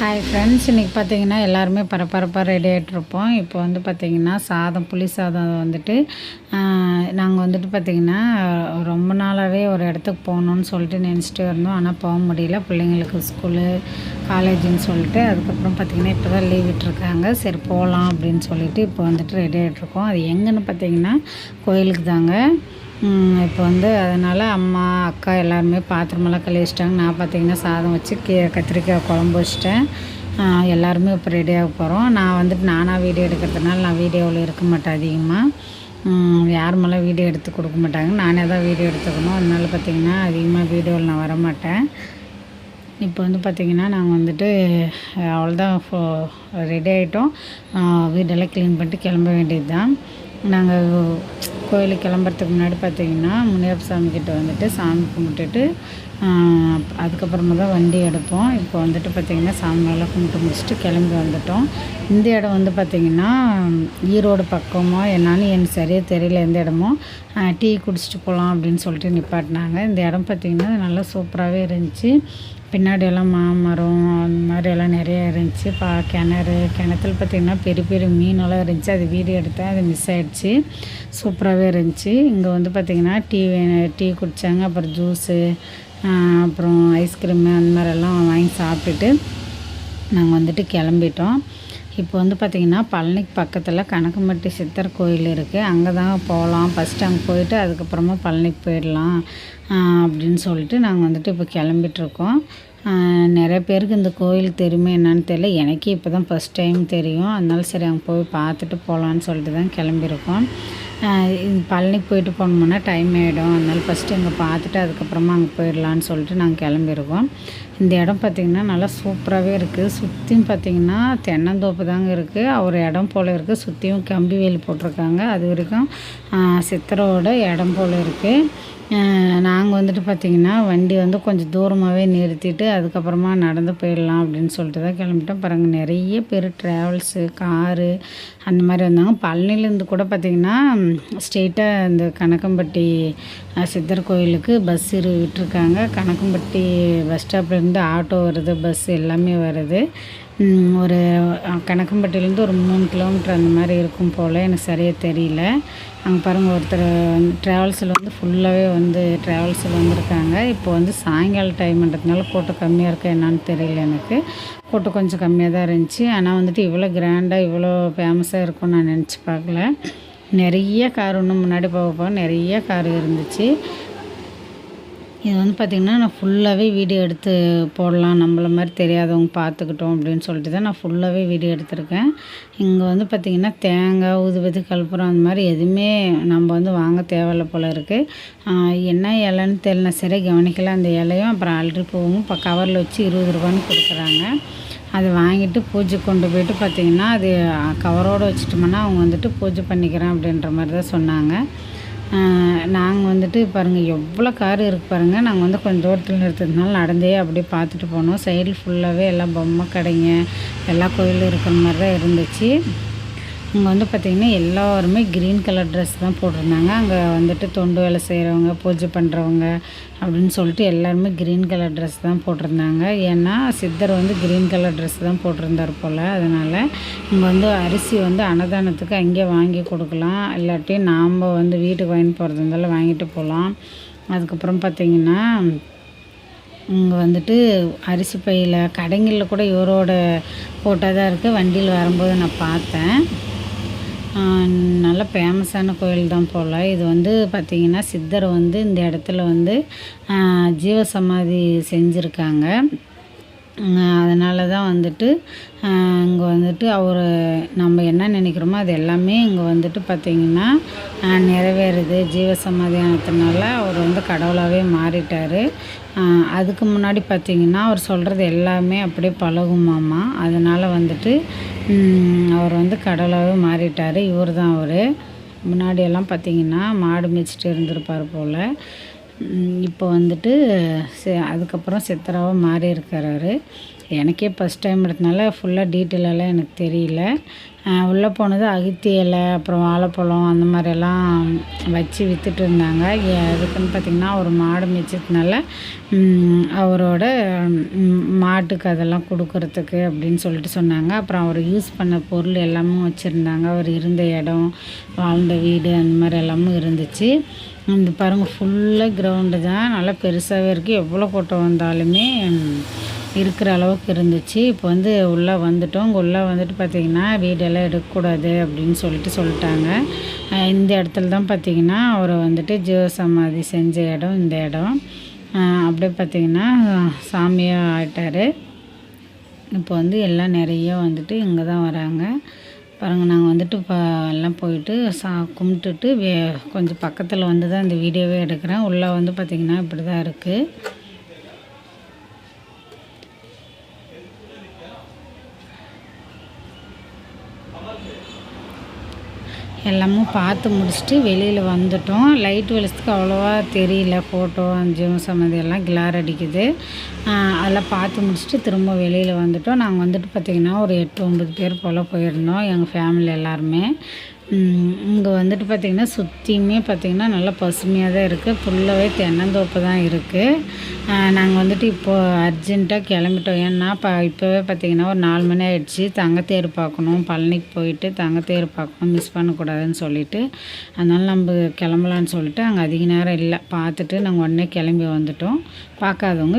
Hi friends இன்றைக்கி பார்த்தீங்கன்னா எல்லாருமே பரபரப்பாக ரெடி ஆகிட்ருப்போம் இப்போ வந்து பார்த்திங்கன்னா சாதம் புளி சாதம் வந்துட்டு நாங்கள் வந்துட்டு பார்த்திங்கன்னா ரொம்ப நாளாகவே ஒரு இடத்துக்கு போகணுன்னு சொல்லிட்டு நினச்சிட்டு இருந்தோம். ஆனால் போக முடியல. பிள்ளைங்களுக்கு ஸ்கூலு காலேஜுன்னு சொல்லிட்டு அதுக்கப்புறம் பார்த்திங்கன்னா இப்போ தான் லீவ் விட்டுருக்காங்க. சரி போகலாம் அப்படின்னு சொல்லிட்டு இப்போ வந்துட்டு ரெடி ஆகிட்ருக்கோம் அது எங்கேன்னு பார்த்தீங்கன்னா கோயிலுக்கு தாங்க. இப்போ வந்து அதனால் அம்மா அக்கா எல்லாருமே பாத்திரமெல்லாம் கழுவிச்சிட்டாங்க. நான் பார்த்தீங்கன்னா சாதம் வச்சு கீ கத்திரிக்காய் குழம்பு வச்சிட்டேன். எல்லாருமே இப்போ ரெடியாக போகிறோம் நான் வந்துட்டு நானாக வீடியோ எடுக்கிறதுனால நான் வீடியோவில் இருக்க மாட்டேன் அதிகமாக யாருமெல்லாம் வீடியோ எடுத்து கொடுக்க மாட்டாங்க. நானே தான் வீடியோ எடுத்துக்கணும். அதனால பார்த்திங்கன்னா அதிகமாக வீடியோவில் நான் வரமாட்டேன். இப்போ வந்து பார்த்திங்கன்னா நாங்கள் வந்துட்டு அவ்வளோதான் ஃபோ ரெடி ஆகிட்டோம் வீடெல்லாம் க்ளீன் பண்ணிட்டு கிளம்ப வேண்டியது தான் நாங்கள் கோயிலுக்கு கிளம்புறதுக்கு முன்னாடி பார்த்திங்கன்னா முனியப்ப சாமி கிட்ட வந்துட்டு சாமி கும்பிட்டுட்டு அதுக்கப்புறமா தான் வண்டி எடுப்போம். இப்போ வந்துட்டு பார்த்திங்கன்னா சாமியெல்லாம் கும்பிட்டு முடிச்சுட்டு கிளம்பி வந்துட்டோம். இந்த இடம் வந்து பார்த்திங்கன்னா ஈரோடு பக்கமோ என்னான்னு எனக்கு சரியாக தெரியல எந்த இடமோ. டீ குடிச்சிட்டு போகலாம் அப்படின்னு சொல்லிட்டு நிப்பாட்டினாங்க. இந்த இடம் பார்த்திங்கன்னா நல்லா சூப்பராகவே இருந்துச்சு. பின்னாடியெல்லாம் மாமரம் அந்த மாதிரி எல்லாம் நிறையா இருந்துச்சு. பா கிணறு கிணத்துல பார்த்திங்கன்னா பெரிய பெரிய மீனெல்லாம் இருந்துச்சு. அது வீடியோ எடுத்தேன் அது மிஸ் ஆகிடுச்சு சூப்பராகவே இருந்துச்சு. இங்கே வந்து பார்த்திங்கன்னா டீ டீ குடித்தாங்க அப்புறம் ஜூஸு அப்புறம் ஐஸ்கிரீமு அந்த மாதிரிலாம் வாங்கி சாப்பிட்டுட்டு நாங்கள் வந்துட்டு கிளம்பிட்டோம். இப்போ வந்து பார்த்திங்கன்னா பழனிக்கு பக்கத்தில் கணக்கம்பட்டி சித்தர் கோயில் இருக்குது அங்கே தான் போகலாம் ஃபஸ்ட்டு அங்கே போயிட்டு அதுக்கப்புறமா பழனிக்கு போயிடலாம் அப்படின்னு சொல்லிட்டு நாங்கள் வந்துட்டு இப்போ கிளம்பிட்டுருக்கோம் நிறைய பேருக்கு இந்த கோயில் தெரியுமே என்னன்னு தெரியல. எனக்கே இப்போ தான் ஃபஸ்ட் டைம் தெரியும். அதனால சரி அங்கே போய் பார்த்துட்டு போகலான்னு சொல்லிட்டு தான் கிளம்பியிருக்கோம். பழனிக்கு போயிட்டு போனோம்னா டைம் ஆகிடும் அதனால் ஃபஸ்ட்டு இங்கே பார்த்துட்டு அதுக்கப்புறமா அங்கே போயிடலான்னு சொல்லிட்டு நாங்கள் கிளம்பியிருக்கோம் இந்த இடம் பார்த்திங்கன்னா நல்லா சூப்பராகவே இருக்குது சுற்றியும் பார்த்திங்கன்னா தென்னந்தோப்பு தாங்க இருக்குது ஒரு இடம் போல் இருக்குது சுற்றியும் கம்பி வேலி போட்டிருக்காங்க. அது வரைக்கும் சித்தரோட இடம் போல் இருக்குது நாங்கள் வந்துட்டு பார்த்திங்கன்னா வண்டி வந்து கொஞ்சம் தூரமாகவே நிறுத்திட்டு அதுக்கப்புறமா நடந்து போயிடலாம் அப்படின்னு சொல்லிட்டு தான் கிளம்பிட்டோம். பாருங்கள் நிறைய பேர் ட்ராவல்ஸு காரு அந்த மாதிரி வந்தாங்க. பழனிலேருந்து கூட பார்த்திங்கன்னா ஸ்ட்ரெயிட்டாக இந்த கணக்கம்பட்டி சித்தர் கோயிலுக்கு பஸ் இரு விட்டுருக்காங்க. கணக்கம்பட்டி பஸ் ஸ்டாப்லேருந்து ஆட்டோ வருது பஸ் எல்லாமே வருது. ஒரு கணக்கம்பட்டிலேருந்து ஒரு மூணு கிலோமீட்டர் அந்த மாதிரி இருக்கும் போல். எனக்கு சரியாக தெரியல. அங்கே பாருங்கள் ஒருத்தர் ட்ராவல்ஸில் வந்து ஃபுல்லாகவே வந்து ட்ராவல்ஸில் வந்திருக்காங்க. இப்போ வந்து சாயங்கால டைம்ன்றதுனால கூட்டம் கம்மியாக இருக்கா என்னான்னு தெரியல எனக்கு. கூட்டம் கொஞ்சம் கம்மியாக தான் இருந்துச்சு. ஆனால் வந்துட்டு இவ்வளோ கிராண்டாக இவ்வளோ ஃபேமஸாக இருக்கும்னு நான் நினச்சி பார்க்கல. நிறைய கார் ஒன்று முன்னாடி போக போக நிறைய கார் இருந்துச்சு. இது வந்து பார்த்திங்கன்னா நான் ஃபுல்லாகவே வீடியோ எடுத்து போடலாம். நம்மள மாதிரி தெரியாதவங்க பார்த்துக்கிட்டோம் அப்படின்னு சொல்லிட்டு தான் நான் ஃபுல்லாகவே வீடியோ எடுத்திருக்கேன். இங்கே வந்து பார்த்திங்கன்னா தேங்காய் ஊதுபதி கல்புரம் அந்த மாதிரி எதுவுமே நம்ம வந்து வாங்க தேவையில்ல போல் இருக்குது என்ன இலைன்னு தெரியல. சரி கவனிக்கல. அந்த இலையும் அப்புறம் ஆல்ரெடி பூவும் இப்போ கவரில் வச்சு இருபது ரூபான்னு கொடுக்குறாங்க. அதை வாங்கிட்டு பூஜை கொண்டு போயிட்டு பார்த்திங்கன்னா அது கவரோடு வச்சுட்டோம்னா அவங்க வந்துட்டு பூஜை பண்ணிக்கிறேன் அப்படின்ற மாதிரி தான் சொன்னாங்க. நாங்கள் வந்துட்டு பாருங்கள் எவ்வளோ கார் இருக்குது பாருங்கள் நாங்கள் வந்து கொஞ்சம் தூரத்தில் நிறுத்துறதுனால நடந்தே அப்படியே பார்த்துட்டு போனோம். சைடில் ஃபுல்லாகவே எல்லாம் பொம்மை கடைங்க எல்லா கோயிலும் இருக்கிற மாதிரி தான் இருந்துச்சு. இங்கே வந்து பார்த்திங்கன்னா எல்லோருமே க்ரீன் கலர் ட்ரெஸ் தான் போட்டிருந்தாங்க. அங்கே வந்துட்டு தொண்டு வேலை செய்கிறவங்க பூஜை பண்ணுறவங்க அப்படின்னு சொல்லிட்டு எல்லாருமே க்ரீன் கலர் ட்ரெஸ் தான் போட்டிருந்தாங்க. ஏன்னா சித்தர் வந்து க்ரீன் கலர் ட்ரெஸ் தான் போட்டிருந்தார் போல். அதனால் இங்கே வந்து அரிசி வந்து அன்னதானத்துக்கு அங்கேயே வாங்கி கொடுக்கலாம். இல்லாட்டி நாம் வந்து வீட்டுக்கு வாங்கிட்டு போகிறது இருந்தாலும் வாங்கிட்டு போகலாம் அதுக்கப்புறம் பார்த்திங்கன்னா இங்கே வந்துட்டு அரிசி பையில் கடைங்களில் கூட இவரோட போட்டால் தான் இருக்குது வண்டியில் வரும்போது நான் பார்த்தேன். நல்ல ஃபேமஸான கோயில் தான் போல். இது வந்து பார்த்திங்கன்னா சித்தர் வந்து இந்த இடத்துல வந்து ஜீவசமாதி செஞ்சுருக்காங்க. அதனால தான் வந்துட்டு இங்கே வந்துட்டு அவர் நம்ம என்ன நினைக்கிறோமோ அது எல்லாமே இங்கே வந்துட்டு பார்த்திங்கன்னா நிறைவேறுது. ஜீவசமாதியானத்தினால அவர் வந்து கடவுளாகவே மாறிட்டார். அதுக்கு முன்னாடி பார்த்திங்கன்னா அவர் சொல்கிறது எல்லாமே அப்படியே பழகுமாமா. அதனால் வந்துட்டு அவர் வந்து கடவுளாகவே மாறிட்டார். இவர் தான் அவர். முன்னாடியெல்லாம் பார்த்திங்கன்னா மாடு மேய்ச்சிட்டு இருந்திருப்பார் போல். இப்போ வந்துட்டு சே அதுக்கப்புறம் சித்தராவாக மாறி இருக்கிறாரு எனக்கே ஃபஸ்ட் டைம் எடுத்தனால ஃபுல்லாக டீட்டெயிலெல்லாம் எனக்கு தெரியல. உள்ளே போனது அகத்தி இலை அப்புறம் வாழைப்பழம் அந்த மாதிரியெல்லாம் வச்சு விற்றுட்டு இருந்தாங்க. எதுக்குன்னு பார்த்திங்கன்னா ஒரு மாடு மிச்சத்துனால அவரோட மாட்டுக்கு அதெல்லாம் கொடுக்குறதுக்கு அப்படின்னு சொல்லிட்டு சொன்னாங்க. அப்புறம் அவர் யூஸ் பண்ண பொருள் எல்லாமும் வச்சுருந்தாங்க. அவர் இருந்த இடம் வாழ்ந்த வீடு அந்த மாதிரி எல்லாமும் இருந்துச்சு. இந்த பாருங்கள் ஃபுல்லாக கிரவுண்டு தான். நல்லா பெருசாகவே இருக்குது எவ்வளோ கூட்டம் வந்தாலுமே இருக்கிற அளவுக்கு இருந்துச்சு. இப்போ வந்து உள்ளே வந்துட்டோம். உள்ளே வந்துட்டு பார்த்திங்கன்னா வீடெல்லாம் எடுக்கக்கூடாது அப்படின்னு சொல்லிட்டு சொல்லிட்டாங்க. இந்த இடத்துல தான் பார்த்திங்கன்னா அவரை வந்துட்டு ஜீவ சமாதி செஞ்ச இடம் இந்த இடம். அப்படியே பார்த்திங்கன்னா சாமியாக ஆயிட்டார். இப்போ வந்து எல்லாம் நிறைய வந்துட்டு இங்கே தான் வராங்க. பாருங்கள் நாங்கள் வந்துட்டு இப்போ எல்லாம் போயிட்டு சா கும்பிட்டுட்டு வே கொஞ்சம் பக்கத்தில் வந்து தான் இந்த வீடியோவே எடுக்கிறேன். உள்ளே வந்து பார்த்திங்கன்னா இப்படி தான் இருக்குது. எல்லாமும் பார்த்து முடிச்சுட்டு வெளியில் வந்துட்டோம். லைட் வெளிச்சத்துக்கு அவ்வளோவா தெரியல. ஃபோட்டோ ஜீவ சம்மதி எல்லாம் கிளார் அடிக்குது. அதெல்லாம் பார்த்து முடிச்சுட்டு திரும்ப வெளியில் வந்துட்டோம். நாங்கள் வந்துட்டு பார்த்திங்கன்னா ஒரு எட்டு ஒம்பது பேர் போல் போயிருந்தோம். எங்கள் ஃபேமிலி எல்லாருமே. இங்கே வந்துட்டு பார்த்திங்கன்னா சுற்றியுமே பார்த்திங்கன்னா நல்லா பசுமையாக தான் இருக்குது ஃபுல்லாகவே தென்னந்தோப்பு தான் இருக்குது நாங்கள் வந்துட்டு இப்போது அர்ஜென்ட்டாக கிளம்பிட்டோம். ஏன்னா இப்போ இப்போவே பார்த்திங்கன்னா ஒரு நாலு மணி ஆகிடுச்சி தங்கத்தேர் பார்க்கணும். பழனிக்கு போயிட்டு தங்கத்தேர் பார்க்கணும். மிஸ் பண்ணக்கூடாதுன்னு சொல்லிவிட்டு அதனால் நம்ம கிளம்பலான்னு சொல்லிட்டு அங்கே அதிக நேரம் இல்லை. பார்த்துட்டு நாங்கள் உடனே கிளம்பி வந்துட்டோம். பார்க்காதவங்க